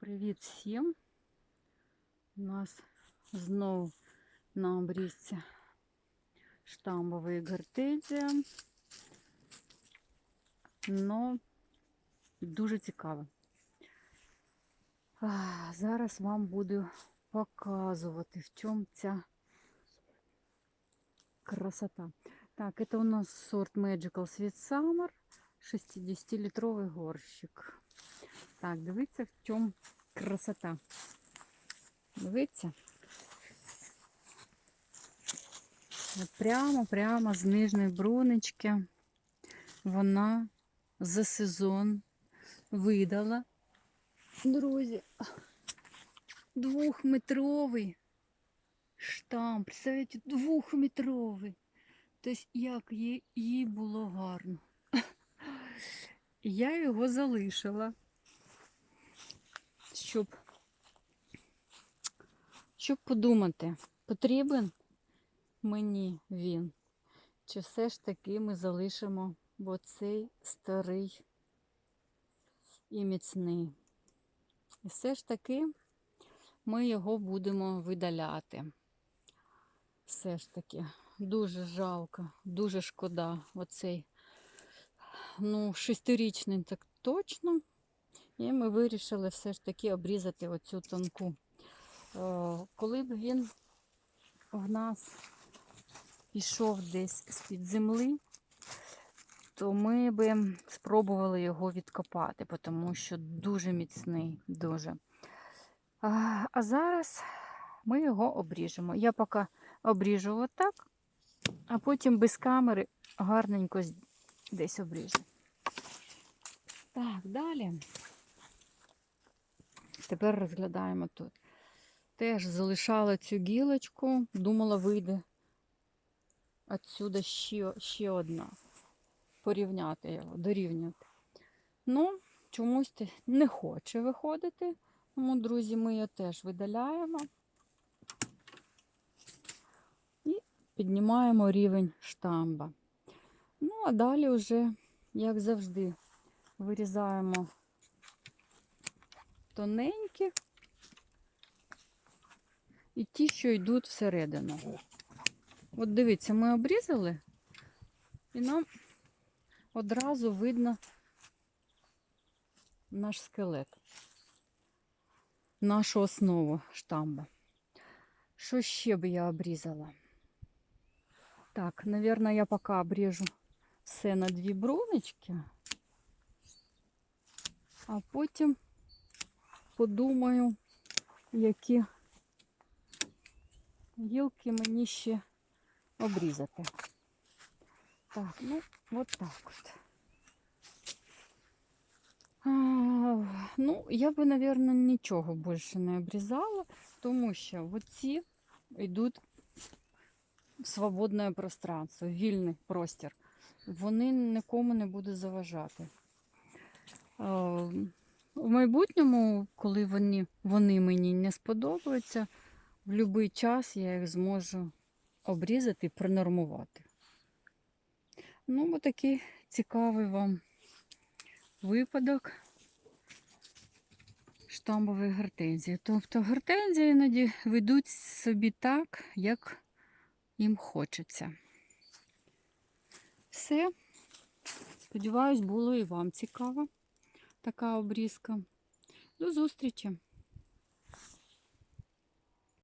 Привіт всім! У нас знову на обрізці штамбовий гортензія. Но дуже цікаво. Зараз вам буду показувати, в чому ця красота. Так, это у нас сорт Magical Sweet Summer, 60-літровий горщик. Так, дивіться, в чому красота. Дивіться. Прямо, прямо з нижньої брунечки вона за сезон видала, друзі, двохметровий штамп. Представляєте, двохметровий. Тобто, як їй було гарно. Я його залишила, щоб, щоб подумати, потрібен мені він, чи все ж таки ми залишимо бо цей старий і міцний. І все ж таки ми його будемо видаляти. Все ж таки, дуже жалко, дуже шкода оцей ну, шестирічний так точно. І ми вирішили все ж таки обрізати оцю тонку. Е, Коли б він в нас пішов десь з-під земли, то ми би спробували його відкопати, тому що дуже міцний, дуже. А зараз ми його обріжемо. Я поки обріжу отак, а потім без камери гарненько десь обріжу. Так, далі. Тепер розглядаємо тут. Теж залишала цю гілочку, думала, вийде отсюда ще, ще одна. Порівняти його, дорівнювати. Ну, чомусь не хоче виходити. Тому, друзі, ми її теж видаляємо і піднімаємо рівень штамба. Ну, а далі вже, як завжди, вирізаємо тоненькі і ті, що йдуть всередину. От дивіться, ми обрізали, і нам одразу видно наш скелет, нашу основу штамба. Що ще би я обрізала? Так, мабуть, я поки обріжу все на дві бруночки, а потім подумаю, які гілки мені ще обрізати. Так, ну, от так от. Ну, я би, мабуть, нічого більше не обрізала, тому що оці йдуть в свободне пространство, в вільний простір. Вони нікому не будуть заважати. В майбутньому, коли вони, вони мені не сподобаються, в будь-який час я їх зможу обрізати і пронормувати. Ну, такий цікавий вам випадок штамбової гортензії. Тобто гортензії іноді ведуть собі так, як їм хочеться. Все. Сподіваюсь, було і вам цікаво така обрізка. До зустрічі!